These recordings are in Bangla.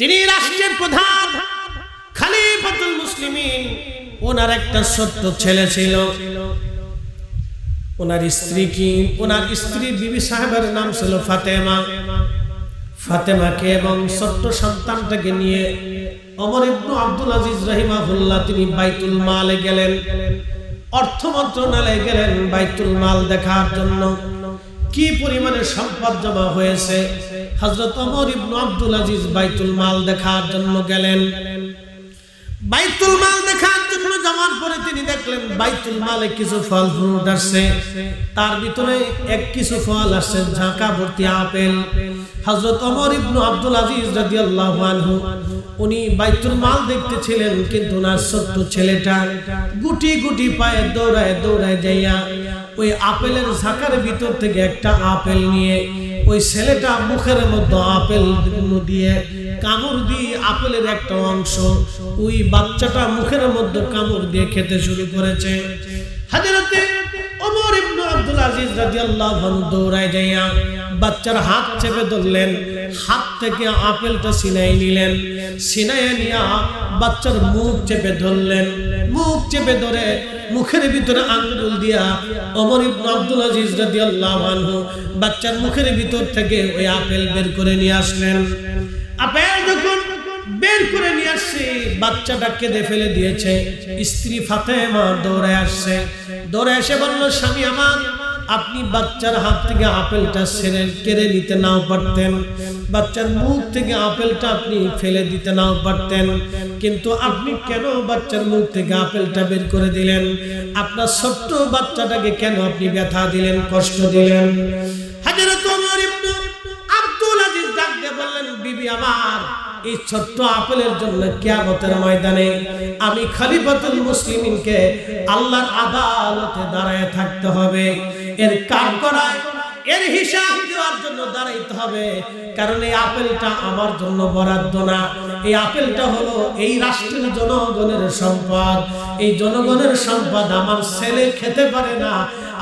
তিনি রাষ্ট্রের প্রধান, খালিফাতুল মুসলিমিন। ওনার একটা ছোট্ট ছেলে ছিল। ওনার স্ত্রী কি? ওনার স্ত্রী বিবি সাহেবের নাম ছিল ফাতেমা। ফাতেমাকে এবং ছোট্ট সন্তানটাকে নিয়ে অমর ইবনু আব্দুল আজিজ রহিমাহুল্লাহ তিনি বাইতুল মালে গেলেন। অর্থ মন্ত্রণালয়ে গেলেন বাইতুল মাল দেখার জন্য। কি পরিমাণে সম্পদ জমা হয়েছে? হযরত ওমর ইবনু আব্দুল আজিজ বাইতুল মাল দেখার জন্য গেলেন। বাইতুল মাল দেখার জন্য পরে তিনি দেখলেন বাইতুল মালে কিছু ফল ফ্রুট আসছে। তার ভিতরে এক কিছু ফল আসছে, ঝাঁকা ভর্তি আপেল। হযরত ওমর ইবনু আব্দুল আজিজ আনহু, উনি বাইতুল মাল কিন্তু ওনার ছোট্ট ছেলেটা গুটি গুটি পায়ে দৌড়ায় দৌড়ায় যাইয়া ওই আপেলের ঝাঁকার ভিতর থেকে একটা আপেল নিয়ে ওই ছেলেটা মুখের মধ্যে আপেল দিয়ে কামড় দিয়ে আপেলের একটা অংশ, ওই বাচ্চাটা মুখের মধ্যে কামড় দিয়ে খেতে শুরু করেছে। হাজরাতে আজিজ দৌড়ায় যাইয়া বাচ্চার হাত চেপে ধরলেন, হাত থেকে আপেলটা সিনাই নিলেন নিয়া বাচ্চার মুখ চেপে ধরলেন। মুখ চেপে ধরে মুখের ভিতরে আঙ্গুল দিয়া ইবনে আব্দুল আজিজ বাচ্চার মুখের ভিতর থেকে ওই আপেল বের করে নিয়ে আসলেন। আপেল যখন বের করে নিয়ে আসছে, বাচ্চাটা কেঁদে ফেলে দিয়েছে। স্ত্রী ফাতেমা দৌড়ে আসছে। দৌড়ে এসে বলল, স্বামী আমার আপনি বাচ্চার হাত থেকে আপেলটা ছেড়ে, কেড়ে নিতে নাও পারতেন। বাচ্চার মুখ থেকে আপেলটা আপনি ফেলে দিতে নাও পারতেন। কিন্তু আপনি কেন বাচ্চার মুখ থেকে আপেলটা বের করে দিলেন? আপনার ছোট্ট বাচ্চাটাকে কেন আপনি ব্যথা দিলেন, কষ্ট দিলেন? বললেন, বিবি এই ছোট্ট আপেলের জন্য কিয়ামতের ময়দানে আমি খলিফাতুল মুসলিমিনকে আল্লাহর আদালতে দাঁড়ায় থাকতে হবে। এর কাজ করায় এর হিসাব দেওয়ার জন্য দাঁড়াইতে হবে। কারণ এই আপেলটা আমার জন্য বরাদ্দ না। এই আপেলটা হলো এই রাষ্ট্রের জনগণের সম্পদ। এই জনগণের সম্পদ আমার ছেলে খেতে পারে না,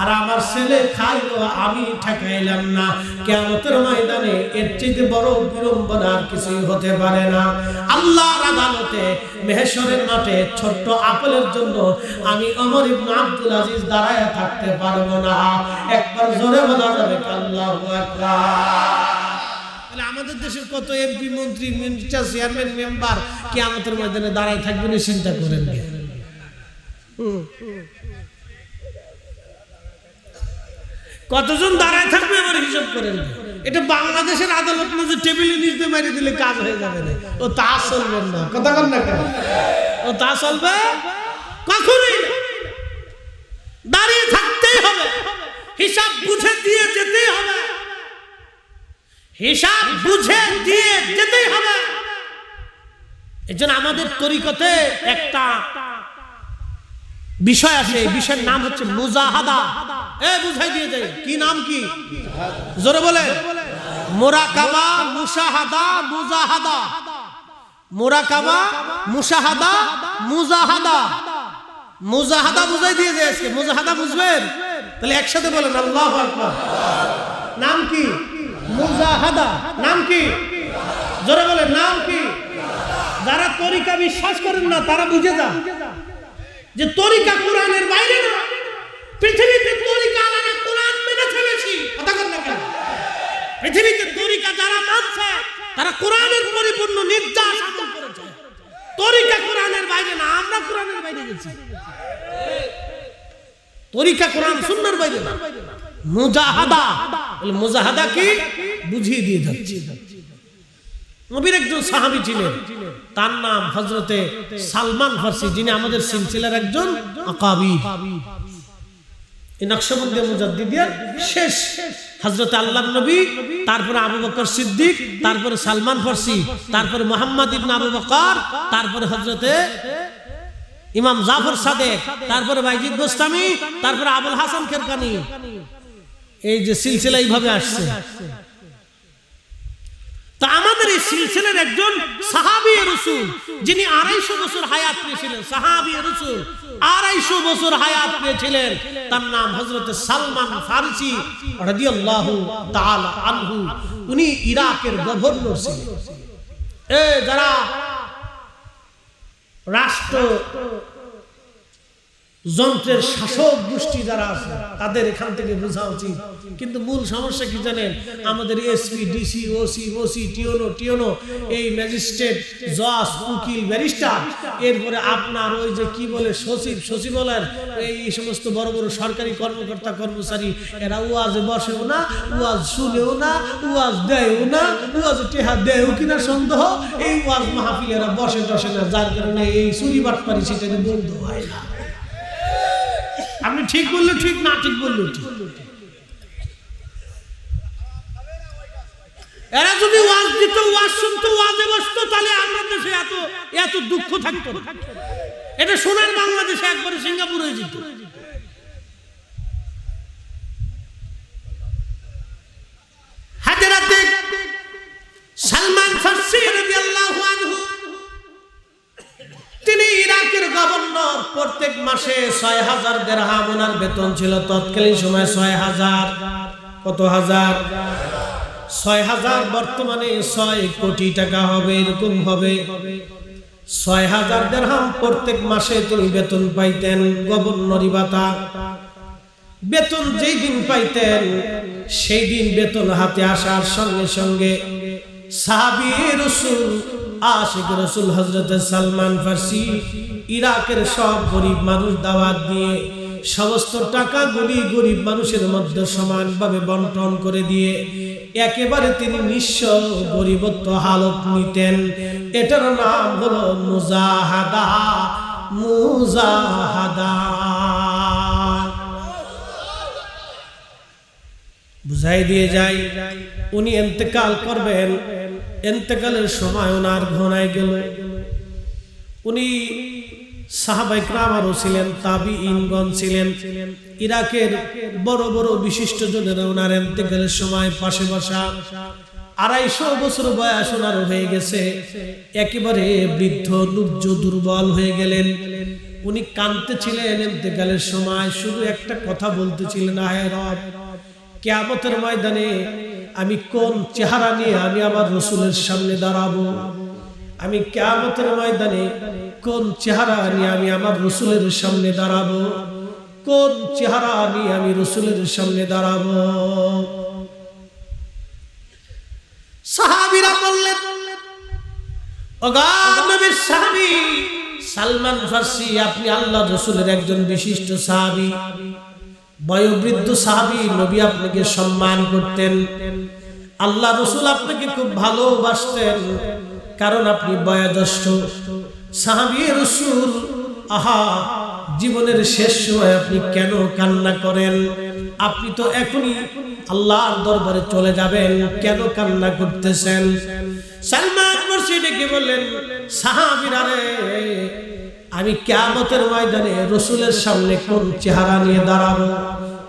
আর আমার ছেলে খাইলো, আমি ঠেকাইলাম না। কেমতের ময়দানে এর চেয়ে বড় বিড়ম্বনা আর কিছুই হতে পারে না। আল্লাহর আদালতে মেহেশ্বরের মাঠে ছোট্ট আপেলের জন্য আমি অমর ইবনে আব্দুল আজিজ দাঁড়ায় থাকতে পারব না। একবার জোরে বলা যাবে আল্লাহু আকবার। আমাদের দেশের কত এমপি মন্ত্রী মিনিস্টার চেয়ারম্যান মেম্বার কি আমাদের ময়দানে দাঁড়ায় থাকবেন চিন্তা করেন কতজন দাঁড়ায় থাকবে এবার হিসাব করেন এটা বাংলাদেশের আদালত না যে টেবিলে নিচে মারি দিলে কাজ হয়ে যাবে না। ও তা চলবে না। কথা কন না কেন? ও তা চলবে? কখনোই দাঁড়িয়ে থাকতেই হবে। হিসাব বুঝে দিয়ে যেতেই হবে। হিসাব বুঝে দিয়ে যেতেই হবে। এজন্য আমাদের তরিকতে একটা বিষয় আছে, এই বিষয়ের নাম হচ্ছে মুজাহাদা। এ, বুঝাই দিয়ে যাই, কি নাম কি? জোরে বলে। মোরাকাবা মুশাহাদা মুজাহাদা। মোরাকাবা মুশাহাদা মুজাহাদা। মুজাহাদা বুঝাই দিয়ে যায় আজকে, মুজাহাদা বুঝবেন? তাহলে একসাথে বলেন, আল্লাহ নাম কি? মুজাহাদা, নাম কি? জোরে বলেন, নাম কি? যারা তরিকা বিশ্বাস করেন না, তারা বুঝে যান। যে তরিকা কোরআনের বাইরে না, পৃথিবীতে তরিকা আলাদা, কোরআন মেনেছে বেশি। কথা কর না কেন? পৃথিবীতে তরিকা যারা মানছে, তারা কোরআনের পরিপূর্ণ নির্যাস আমল করেছে। তরিকা কোরআনের বাইরে না, আমরা কোরআনের বাইরে গেছি। তরিকা কোরআন সুন্নার বাইরে না। মুজাহাদা মুজাহাদা কি? বুঝিয়ে দিয়ে যাচ্ছে। নবীর একজন সাহাবী ছিলেন। তার নাম হজরতে সালমান ফার্সি, যিনি আমাদের সিলসিলার একজন আকাবি। তারপরে মোহাম্মদ আবু বকর, তারপরে হজরতে ইমাম জাফর তারপরে বাইজিদ গোস্তামি, তারপরে আবুল হাসান খেরকানি। এই যে সিলসিলা এইভাবে আসছে। তা আমাদের এই সিলসিলার একজন সাহাবি রসুল, যিনি আড়াইশো বছর হায়াত পেয়েছিলেন, সাহাবি রসুল, আড়াইশো বছর হায়াত পেয়েছিলেন। তার নাম হজরত সালমান ফারসি রাদিয়াল্লাহু তাআলা আনহু। উনি ইরাকের গভর্নর ছিলেন। এ যারা রাষ্ট্র যন্ত্রের শাসক গোষ্ঠী যারা আছে, তাদের এখান থেকে বোঝা উচিত। কিন্তু মূল সমস্যা কি জানেন? আমাদের SP DC OC OC TNO TNO এই ম্যাজিস্ট্রেট, জজ, উকিল, ব্যারিস্টার, এরপরে আপনার ওই যে কি বলে, সচিব, সচিবালয়ের এই সমস্ত বড় বড় সরকারি কর্মকর্তা, কর্মচারী, এরা ওয়াজে বসেও না, ওয়াজ শুনেও না, ওয়াজ দেয়ও না, ওয়াজ টেহা দেয়ও কিনা সন্দেহ, এই ওয়াজ মাহফিল এরা বসে টসে না, যার কারণে এই চুরি বাটপারি সেটা বন্ধ হয় না। আপনি ঠিক বললে ঠিক, না ঠিক বললে এরা যদি ওয়াজ দিত, ওয়াজ শুনতো, ওয়াজে বসতো, তাহলে আমরা দেশে এত এত দুঃখ থাকতো। এটা সোনার বাংলাদেশে একবারে সিঙ্গাপুর হয়ে যেত হাজারাতে সালমান ফার্সি রাদিয়াল্লাহু আনহু তিনি ইরাকের গভর্নর প্রত্যেক মাসে ছয় হাজার দেড়হাম ওনার বেতন ছিল, তৎকালীন সময় ছয় হাজার। কত হাজার? ছয় হাজার, বর্তমানে ছয় কোটি টাকা হবে, এরকম হবে। ছয় হাজার দেড়হাম প্রত্যেক মাসে তিনি বেতন পাইতেন গভর্নরি ভাতা। বেতন যেই দিন পাইতেন, সেই দিন বেতন হাতে আসার সঙ্গে সঙ্গে সাহাবি রসুল আশিক রসুল হজরত সালমান ফার্সি, ইরাকের সব গরিব মানুষ দাওয়াত দিয়ে সমস্ত টাকাগুলি গরিব মানুষের মধ্যে সমানভাবে বন্টন করে দিয়ে একেবারে তিনি নিঃস্ব গরিবত্ব হালত নিতেন। এটার নাম হলো মুজাহাদা মুজাহাদা। বুঝাই দিয়ে যাই উনি এন্তেকাল করবেন এন্তেকালের সময় ওনার ঘনায় গেল। উনি সাহাবাইকরাম আরও ছিলেন তাবি ইনগন ছিলেন। ইরাকের বড় বড় বিশিষ্ট জনেরা ওনার এন্তেকালের সময় পাশে বসা আড়াইশো বছর বয়স ওনার হয়ে গেছে। একেবারে বৃদ্ধ, নুব্জ, দুর্বল হয়ে গেলেন। উনি কাঁদতে ছিলেন এন্তেকালের সময়, শুধু একটা কথা বলতেছিলেন, আয় রব, কেয়ামতের ময়দানে আমি কোন চেহারা নিয়ে আমি আমার রসুলের সামনে দাঁড়াবো? আমি কেয়ামতের ময়দানে কোন চেহারা নিয়ে আমি আমার রসুলের সামনে দাঁড়াবো? কোন চেহারা নিয়ে আমি রসুলের সামনে দাঁড়াবো? সাহাবিরা বললেন নবীর সালমান ফার্সি, আপনি আল্লাহ রসুলের একজন বিশিষ্ট সাহাবী। বয়োবৃদ্ধ সাহাবি নবী আপনাকে সম্মান করতেন। আল্লাহ রসুল আপনাকে খুব ভালোবাসতেন, কারণ আপনি বয়োজ্যেষ্ঠ। সাহাবি রসুল, আহা, জীবনের শেষ সময় আপনি কেন কান্না করেন? আপনি তো এখনই আল্লাহর দরবারে চলে যাবেন, কেন কান্না করতেছেন? সালমান মুর্শিদ ডেকে বললেন, সাহাবিরা রে আমি কেয়ামতের ময়দানে রসুলের সামনে কোন চেহারা নিয়ে দাঁড়াবো?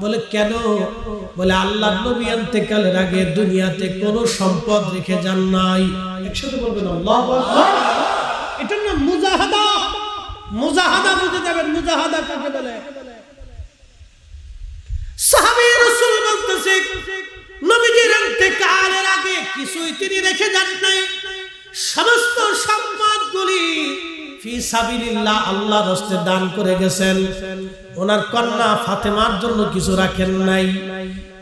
বলে, কেন? বলে আল্লাহ নবী আন্তেকালের আগে দুনিয়াতে কোনো সম্পদ রেখে যান নাই। একসাথে বলবেন এটার নাম মুজাহাদা। মুজাহাদা বুঝে যাবেন, মুজাহাদা কাকে বলে? কিছুই তিনি রেখে যান নাই। ফি আল্লাহ রাস্তে দান করে গেছেন। ওনার কন্যা ফাতেমার জন্য কিছু রাখেন নাই।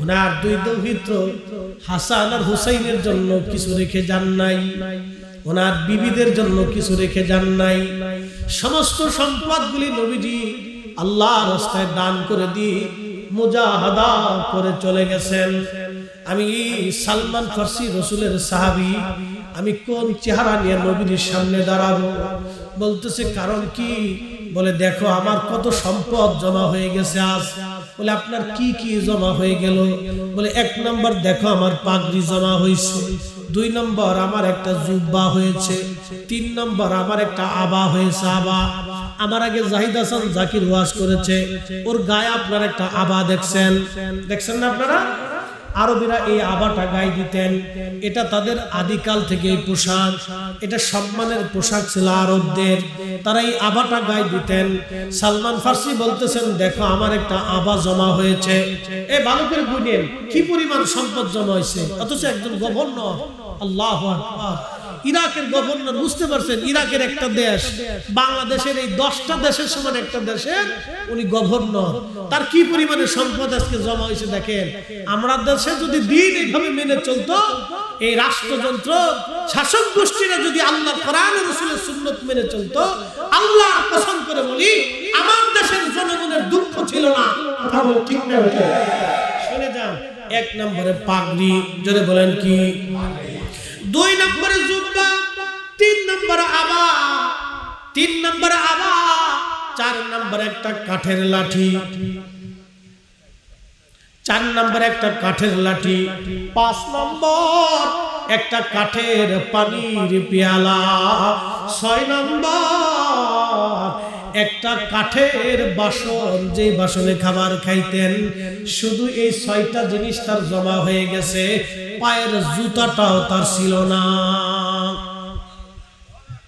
ওনার দুই দৌহিত্র হাসান আর হুসাইনের জন্য কিছু রেখে যান নাই। ওনার বিবিদের জন্য কিছু রেখে যান নাই। সমস্ত সম্পদগুলি নবীজি আল্লাহ রাস্তায় দান করে দিয়ে মুজাহাদা করে চলে গেছেন। আমি সালমান ফার্সি রসুলের সাহাবি, আমি কোন চেহারা নিয়ে নবীর সামনে দাঁড়াবো? বলতেছে, কারণ কি? বলে, দেখো, আমার কত সম্পদ জমা হয়ে গেছে আজ। বলে, আপনার কি কি জমা হয়ে গেল? বলে, এক নম্বর, দেখো, আমার পাগড়ি জমা হয়েছে। দুই নম্বর, আমার একটা জুব্বা হয়েছে। তিন নম্বর, আমার একটা আবা হয়েছে, আবা। আমার আগে জাহিদ হাসান জাকির ওয়াজ করেছে, ওর গায়ে আপনার একটা আবা দেখছেন। দেখছেন না আপনারা? আরবিরা এই আবাটা গায়ে দিতেন। এটা তাদের আদিকাল থেকে পোশাক। এটা সম্মানের পোশাক ছিল আরবদের। তারা এই আবাটা গায়ে দিতেন। সালমান ফার্সি বলতেছেন, দেখো, আমার একটা আবা জমা হয়েছে। এ বালকের গুণের কি পরিমাণ সম্পদ জমা হয়েছে? অথচ একজন গভর্নর, আল্লাহ ইরাকের গভর্নর বুঝতে পারছেন? ইরাকের একটা দেশ। বাংলাদেশের এই দশটা দেশের সমান একটা দেশের উনি গভর্নর। তার কি পরিমাণে সম্পদ আজকে জমা হয়েছে দেখেন? আমরা দেশে যদি দিন এইভাবে মেনে চলতো, এই রাষ্ট্রযন্ত্র শাসক গোষ্ঠীরা যদি আল্লাহ রসুলের সুন্নত মেনে চলতো আল্লাহ পছন্দ করে বলি, আমার দেশের জনগণের দুঃখ ছিল না। এক নম্বরে পাগড়ি যদি বলেন কি? দুই নম্বরে তিন নম্বরে আবা চার নম্বরে একটা কাঠের লাঠি। চার নম্বর একটা কাঠের লাঠি। পাঁচ নম্বর একটা কাঠের পানির পেয়ালা। ছয় নম্বর একটা কাঠের বাসন, যে বাসনে খাবার খাইতেন, শুধু এই ছয়টা জিনিস তার জমা হয়ে গেছে, পায়ের জুতাটাও তার ছিল না।